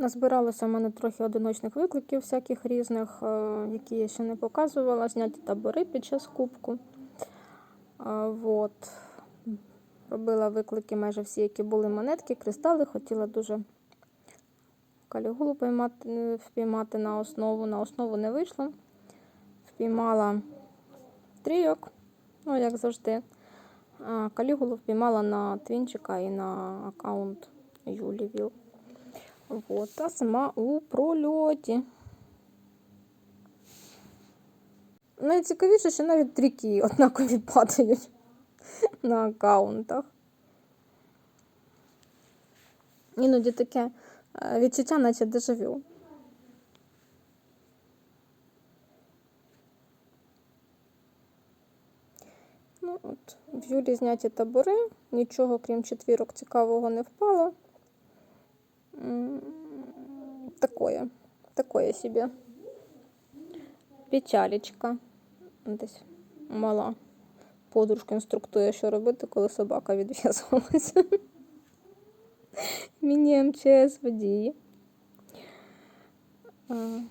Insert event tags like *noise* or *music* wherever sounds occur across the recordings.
Назбиралося в мене трохи одиночних викликів, всяких різних, е, які я ще не показувала, зняті табори під час кубку. А, Вот. Робила виклики майже всі, які були монетки, кристали. Хотіла дуже калігулу поймати, е, впіймати на основу. На основу не вийшло. Впіймала трійок, ну як завжди. Калігулу впіймала на твінчика і на аккаунт Юлі Віл. Вот, а сама у прольоті. Найцікавіше, що навіть тріки однакові падають *laughs* на аккаунтах. Іноді таке е, відчуття, наче дежавю. Ну, от, в Юлі зняті табори, нічого крім четвірок цікавого не впало. Такое, такое себе. Печалечка. Десь мала подружка інструктує, що робити, коли собака відв'язалася. Міні МЧС водії.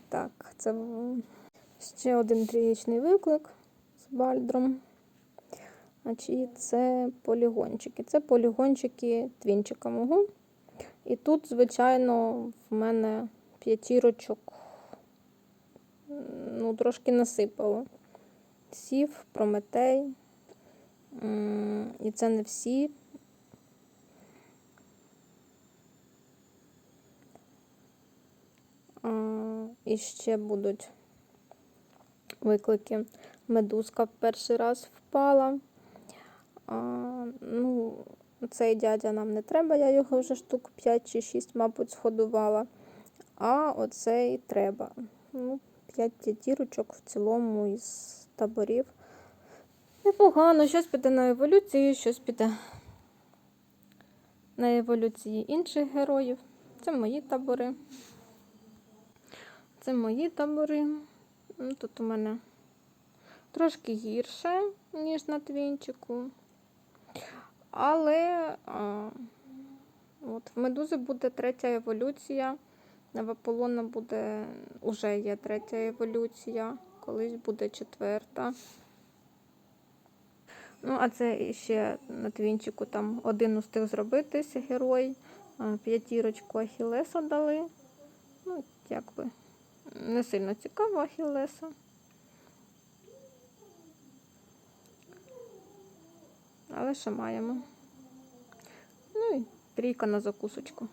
Так, це ще один трієчний виклик з бальдром. Значить, це полігончики. Це полігончики твінчика мого. І тут, звичайно, в мене п'ятірочок ну, трошки насипало. Сів, прометей. І це не всі. І ще будуть виклики. Медузка в перший раз впала. А, ну, цей дядя нам не треба, я його вже штук 5 чи 6, мабуть, сходувала. А оцей треба. Ну, 5 п'ятірочок в цілому із таборів. Непогано, щось піде на еволюцію, щось піде на еволюції інших героїв. Це мої табори. Це мої табори. Тут у мене трошки гірше, ніж на твінчику. Але а, от, в медузи буде третя еволюція. В Аполлона буде, уже є третя еволюція, колись буде четверта. Ну, а це ще на твінчику там один устиг зробитися герой. П'ятірочку Ахілеса дали. Ну, якби не сильно цікаво Ахілеса. Але ще маємо. Ну і трійка на закусочку.